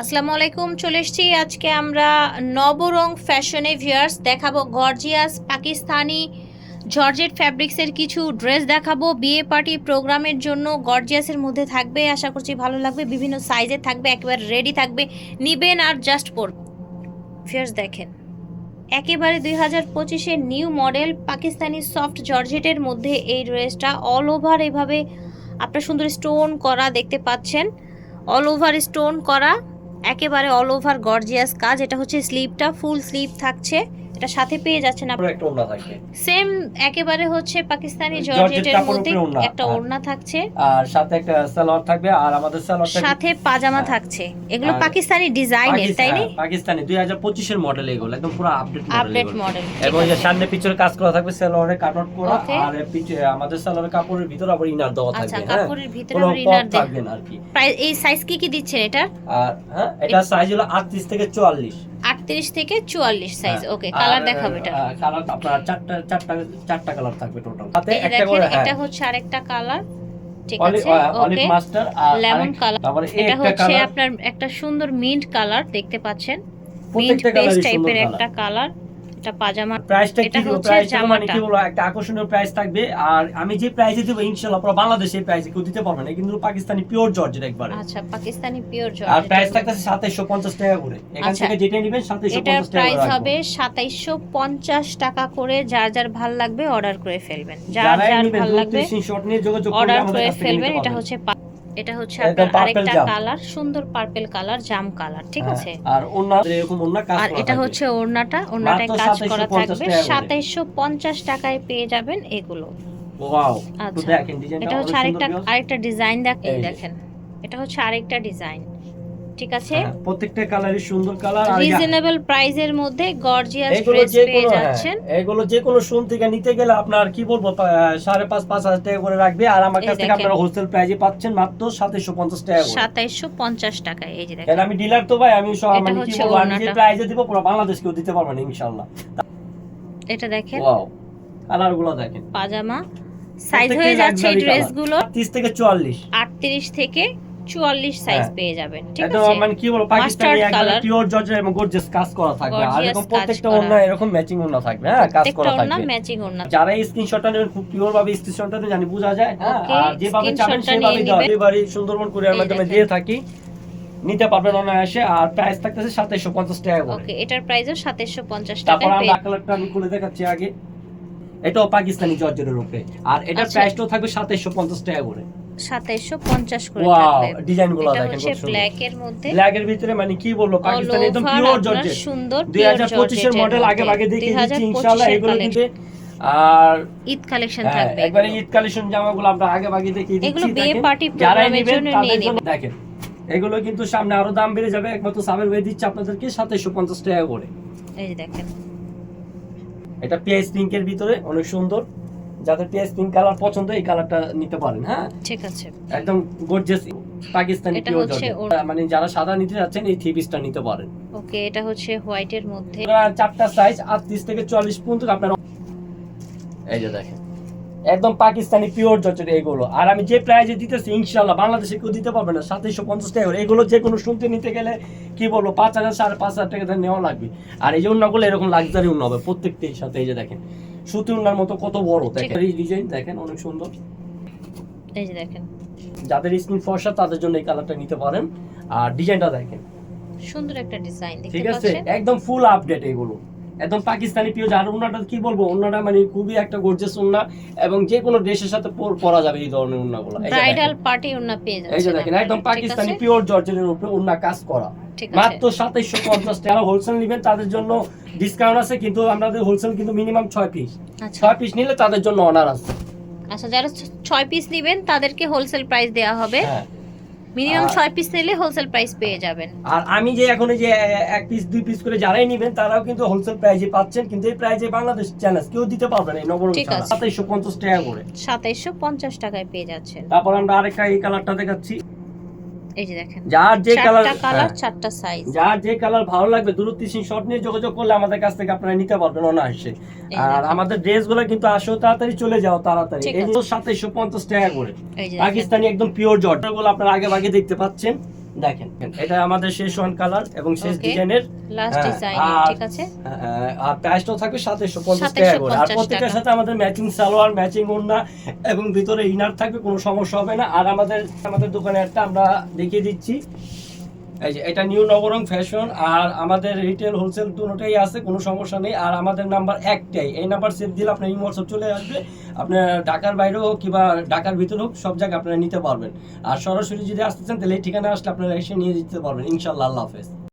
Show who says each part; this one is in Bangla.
Speaker 1: আসসালামু আলাইকুম, চলে এসেছি। আজকে আমরা নবরং ফ্যাশনে ভিয়ার্স দেখাবো গর্জিয়াস পাকিস্তানি জর্জেট ফ্যাব্রিক্সের কিছু ড্রেস দেখাবো। বিয়ে পার্টি প্রোগ্রামের জন্য গর্জিয়াসের মধ্যে থাকবে। আশা করছি ভালো লাগবে। বিভিন্ন সাইজে থাকবে, একেবারে রেডি থাকবে। নিবেন আর জাস্ট পর ভিয়ার্স দেখেন। একেবারে দুই হাজার পঁচিশের নিউ মডেল পাকিস্তানি সফট জর্জেটের মধ্যে এই ড্রেসটা অল ওভার এভাবে আপনার সুন্দর স্টোন করা দেখতে পাচ্ছেন। অল ওভার স্টোন করা। একেবারে অল ওভার গর্জিয়াস কাজ এটা হচ্ছে স্লিপটা ফুল স্লিপ থাকছে। এটা সাথে পেয়ে যাচ্ছেন
Speaker 2: পুরো একটা ওড়না থাকবে
Speaker 1: সেম একেবারে হচ্ছে পাকিস্তানি জর্জেটের মধ্যে একটা
Speaker 2: হ্যাঁ।
Speaker 1: ওড়না থাকছে।
Speaker 2: আর সাথে একটা সালোয়ার থাকবে আর আমাদের সালোয়ারটা
Speaker 1: সাথে পাজামা
Speaker 2: হ্যাঁ।
Speaker 1: থাকছে। এগুলো পাকিস্তানি ডিজাইনের তাই না?
Speaker 2: পাকিস্তানি 2025 এর মডেল এগুলো একদম পুরো আপডেট মডেল
Speaker 1: আপডেট মডেল
Speaker 2: এবং যে সামনে পিছনে কাজ করা থাকবে সালোয়ারে কাটআউট করা আর পিছে আমাদের সালোয়ারের কাপড়ের ভিতরে আবার ইনার দেওয়া
Speaker 1: আচ্ছা
Speaker 2: থাকবে হ্যাঁ।
Speaker 1: কাপড়ের ভিতরে আবার ইনার
Speaker 2: থাকবে আর কি।
Speaker 1: এই সাইজ কি কি দিচ্ছেন এটা?
Speaker 2: আর হ্যাঁ এটা সাইজ হলো 38 থেকে 44
Speaker 1: আটত্রিশ থেকে চুয়াল্লিশ সাইজ। ওকে কালার দেখাবো এটা।
Speaker 2: কালার আপনার চারটা চারটা চারটা কালার থাকবে টোটাল সাথে একটা
Speaker 1: দেখেন
Speaker 2: করে হ্যাঁ।
Speaker 1: এটা হচ্ছে আরেকটা কালার ঠিক আছে? ওকে লেমন কালার এটা
Speaker 2: একটা
Speaker 1: হচ্ছে আপনার একটা সুন্দর মিন্ট কালার দেখতে পাচ্ছেন। মিন্ট পেস্ট টাইপের একটা কালার এটা পাজামা।
Speaker 2: প্রাইসটা কি প্রাইসটা মানে কি বলব একটা আকর্ষণীয় প্রাইস থাকবে। আর আমি যে প্রাইসে দেবো ইনশাআল্লাহ পুরো বাংলাদেশে প্রাইসে কেউ দিতে পারবে না। কিন্তু পাকিস্তানি পিওর জর্জের একবারে।
Speaker 1: আচ্ছা পাকিস্তানি পিওর
Speaker 2: আর প্রাইস থাকতেছে 2750 টাকা করে। এখান
Speaker 1: আচ্ছা।
Speaker 2: থেকে যেটা নেবেন 2750
Speaker 1: এটার
Speaker 2: টাকা
Speaker 1: প্রাইস হবে সাতাইশশো পঞ্চাশ টাকা করে। যার যার ভালো লাগবে অর্ডার করে ফেলবেন। যার
Speaker 2: যার
Speaker 1: ভালো লাগবে
Speaker 2: স্ক্রিনশট নিয়ে যোগাযোগ করলে
Speaker 1: অর্ডার করে ফেলবেন। এটা হচ্ছে এটা হচ্ছে আপনার আরেকটা কালার সুন্দর পার্পেল কালার জাম কালার ঠিক
Speaker 2: হ্যাঁ,
Speaker 1: আছে?
Speaker 2: আর ওন্না এরকম ওন্না কাজ
Speaker 1: আর এটা হচ্ছে ওড়নাটা ওড়নাটায় কাজ করা থাকবে।
Speaker 2: টাকা করে।
Speaker 1: সাতাইশশো পঞ্চাশ টাকায় পেয়ে যাবেন এগুলো।
Speaker 2: ওয়াও তো
Speaker 1: আচ্ছা।
Speaker 2: দেখেন ডিজাইনটা
Speaker 1: এটা হচ্ছে আরেকটা আরেকটা ডিজাইন
Speaker 2: দেখেন
Speaker 1: দেখেন। এটা হচ্ছে আরেকটা ডিজাইন। ঠিক আছে?
Speaker 2: হ্যাঁ, প্রত্যেকটা কালারই সুন্দর কালার আর
Speaker 1: রিজনেবল প্রাইসের মধ্যে গর্জিয়াস ড্রেস পেয়ে
Speaker 2: হ্যাঁ,
Speaker 1: যাচ্ছেন।
Speaker 2: এগুলো যে কোনো শোরুম থেকে নিতে গেলে আপনার কি বলব পা- সাড়ে পাঁচ পাঁচ হাজার টাকা করে রাখবে। আর আমার কাছ থেকে আপনারা হোলসেল প্রাইজে পাচ্ছেন মাত্র সাতাইশশো পঞ্চাশ টাকা করে।
Speaker 1: সাতাইশশো পঞ্চাশ এই যে দেখেন।
Speaker 2: আমি ডিলার তো ভাই আমি সব মানে কি বলব আমি যে। প্রাইজে দিব পুরো বাংলাদেশ কেউ দিতে পারবে না ইনশাআল্লাহ।
Speaker 1: এটা দেখেন।
Speaker 2: ওয়াও কালারগুলো দেখেন।
Speaker 1: পাজামা। সাইজ হয়ে যাচ্ছে এই
Speaker 2: luxury
Speaker 1: ড্রেসগুলো
Speaker 2: 30 থেকে 44
Speaker 1: আটত্রিশ থেকে চুয়াল্লিশ সাইজ
Speaker 2: হ্যাঁ।
Speaker 1: পেয়ে যাবেন ঠিক আছে?
Speaker 2: মানে কি বলব পাকিস্তানি একদম পিওর জর্জের এবং গর্জিয়াস কাজ করা থাকবে। আর এরকম প্রত্যেকটা ওড়না এরকম ম্যাচিং ওড়না থাকবে হ্যাঁ কাজ করা থাকবে।
Speaker 1: ম্যাচিং ওড়না।
Speaker 2: যারা এই স্ক্রিনশটটা নেবেন খুব পিওর ভাবে স্ক্রিনশটটা জানি বোঝা যায় হ্যাঁ আর যেভাবে চাবেন সেভাবে এবারে সুন্দরবন কুরিয়ার মাধ্যমে দিয়ে থাকি। নিতে পারবেন অনায়াসে আর প্রাইস থাকতেছে সাতাইশশো পঞ্চাশ টাকা করে।
Speaker 1: ওকে এটার প্রাইসও সাতাইশশো পঞ্চাশ
Speaker 2: তারপর আমরা কালারটা আমি খুলে দেখাচ্ছি আগে। এটাও পাকিস্তানি জর্জের উপরে। আর এটার
Speaker 1: আচ্ছা।
Speaker 2: প্রাইসটাও থাকবে সাতাইশশো পঞ্চাশ টাকা করে।
Speaker 1: সাতাইশশো পঞ্চাশ করে থাকবে।
Speaker 2: ডিজাইন দেখেন
Speaker 1: হচ্ছে ব্ল্যাক এর মধ্যে।
Speaker 2: ব্ল্যাক এর ভিতরে মানে কি বলব পাকিস্তানি একদম পিওর
Speaker 1: আপনার
Speaker 2: জর্জেট।
Speaker 1: সুন্দর
Speaker 2: দুই হাজার মডেল আগে আগে দেখিয়ে দিচ্ছি ইনশাল্লাহ এগুলো কিন্তু আর
Speaker 1: ঈদ কালেকশন থাকবে
Speaker 2: একবারে ঈদ কালেকশন জামাগুলো আমরা আগে আগে দেখিয়ে দিচ্ছি
Speaker 1: এগুলো বিয়ে
Speaker 2: দেখেন।
Speaker 1: পার্টি প্রোগ্রামের জন্য নিয়ে নেবেন।
Speaker 2: দেখেন এগুলো কিন্তু সামনে আরও দাম বেড়ে যাবে একমাত্র সাবের ভাই দিচ্ছে আপনাদেরকে সাতাইশশো পঞ্চাশ টাকা করে।
Speaker 1: এই দেখেন।
Speaker 2: এটা পিএস পিঙ্ক এর ভিতরে অনেক সুন্দর। যাদের পিএস পিঙ্ক কালার পছন্দ এই কালারটা নিতে পারেন হ্যাঁ?
Speaker 1: ঠিক আছে।
Speaker 2: একদম গর্জিয়াস পাকিস্তানি পিওর জর্জেট। মানে যারা সাদা নিতে যাচ্ছেন এই থ্রি পিসটা নিতে পারেন।
Speaker 1: ওকে এটা হচ্ছে হোয়াইটের মধ্যে।
Speaker 2: এবার চারটা সাইজ আটত্রিশ থেকে চল্লিশ পর্যন্ত আপনার এই যে দেখেন একদম পাকিস্তানি পিওর জর্জেট এগুলো। আর আমি যে প্রাইজে দিতেছি ইনশাল্লাহ বাংলাদেশে কেউ দিতে পারবে না সাতাইশশো পঞ্চাশ টাকা। এগুলো যে কোনো শুনতে নিতে গেলে কি বলব পাঁচ হাজার সাড়ে পাঁচ হাজার টাকা নেওয়া লাগবে। আর এই যে উন্নাগুলো এরকম লাক্সারি অন্য হবে প্রত্যেকটির সাথে এই যে দেখেন। সুতি উন্নার মতো কত বড়? দেখেন এই ডিজাইন দেখেন অনেক সুন্দর।
Speaker 1: এই যে দেখেন।
Speaker 2: যাদের স্কিন ফর্সা তাদের জন্য এই কালারটা নিতে পারেন। আর ডিজাইনটা দেখেন।
Speaker 1: সুন্দর একটা ডিজাইন
Speaker 2: ঠিক আছে? একদম ফুল আপডেট এগুলো একদম পাকিস্তানি পিও আর ওনাটা কি বলব ওনাটা মানে খুবই একটা গর্জিয়াস ওন্না এবং যে কোনো ড্রেসের সাথে পরা যাবে এই ধরনের যে
Speaker 1: ব্রাইডাল পার্টি ওনা পেয়ে যাচ্ছেন
Speaker 2: এই যে দেখেন একদম পাকিস্তানি? পিওর জর্জের উপরে ওন্না কাজ করা। মাত্র সাতাইশশো পঞ্চাশ টাকা হোলসেল নেবেন তাদের জন্য ডিসকাউন্ট আছে কিন্তু আমাদের হোলসেল কিন্তু মিনিমাম ছয় পিস
Speaker 1: আচ্ছা।
Speaker 2: ছয় পিস নিলে তাদের জন্য অনার আছে।
Speaker 1: আচ্ছা যারা ছয় পিস নেবেন তাদেরকে হোলসেল প্রাইস দেওয়া হবে।
Speaker 2: হ্যাঁ।
Speaker 1: মিনিমাম
Speaker 2: আর-
Speaker 1: ছয় পিস নিলে হোলসেল প্রাইস পেয়ে যাবেন।
Speaker 2: আর আমি যে এখন এই যে এক পিস দুই পিস করে যারাই নেবেন তারাও কিন্তু হোলসেল প্রাইসে পাচ্ছেন কিন্তু এই প্রাইসে বাংলাদেশ চ্যালেঞ্জ কেউ দিতে পারবে না এই। সাতাইশশো পঞ্চাশ টাকা করে।
Speaker 1: সাতাইশশো পঞ্চাশ টাকায় পেয়ে যাচ্ছেন।
Speaker 2: তারপর আমরা আরেকটা এই কালারটা দেখাচ্ছি।
Speaker 1: এই যে দেখেন।
Speaker 2: যার যে কালার
Speaker 1: চারটা কালার চারটা সাইজ
Speaker 2: যার যে কালার ভালো লাগবে দূরত্ব শর্ট নিয়ে যোগাযোগ করলে আমাদের কাছ থেকে আপনারা নিতে পারবেন অনায়াসে।
Speaker 1: এই
Speaker 2: আর আমাদের ড্রেসগুলো কিন্তু আসো তাড়াতাড়ি চলে যাও তাড়াতাড়ি। এগুলো সাতাইশশো পঞ্চাশ টাকা করে। পাকিস্তানি একদম পিওর জটগুলো আপনারা আগে ভাগে দেখতে পাচ্ছেন। দেখেন এটা আমাদের শেষ ওয়ান কালার এবং শেষ. ডিজাইনের
Speaker 1: লাস্ট
Speaker 2: হ্যাঁ,
Speaker 1: ডিজাইন
Speaker 2: আর-
Speaker 1: ঠিক আছে?
Speaker 2: আর প্রাইসটাও থাকবে সাতাইশশো পঞ্চাশ টাকা করে। আর
Speaker 1: 2750
Speaker 2: প্রত্যেকটার সাথে আমাদের ম্যাচিং সালোয়ার ম্যাচিং ওড়না এবং ভিতরে ইনার থাকবে কোনো সমস্যা হবে না। আর আমাদের আমাদের দোকানে একটা আমরা দেখিয়ে দিচ্ছি। এটা নিউ নবরং ফ্যাশন আর আমাদের রিটেল হোলসেল দুটোটাই আছে, কোনো সমস্যা নেই। আর আমাদের নাম্বার একটাই। এই নাম্বার সেভ দিলে আপনার ইমোয়াটসঅ্যাপ চলে আসবে। আপনার ঢাকার বাইরে হোক কিংবা ঢাকার ভিতরে হোক, সব জায়গায় আপনারা নিতে পারবেন। আর সরাসরি যদি আসতে চান, তাহলে এই ঠিকানা আসলে আপনারা এসে নিয়ে যেতে পারবেন। ইনশাল্লাহ আল্লাহ হাফেজ।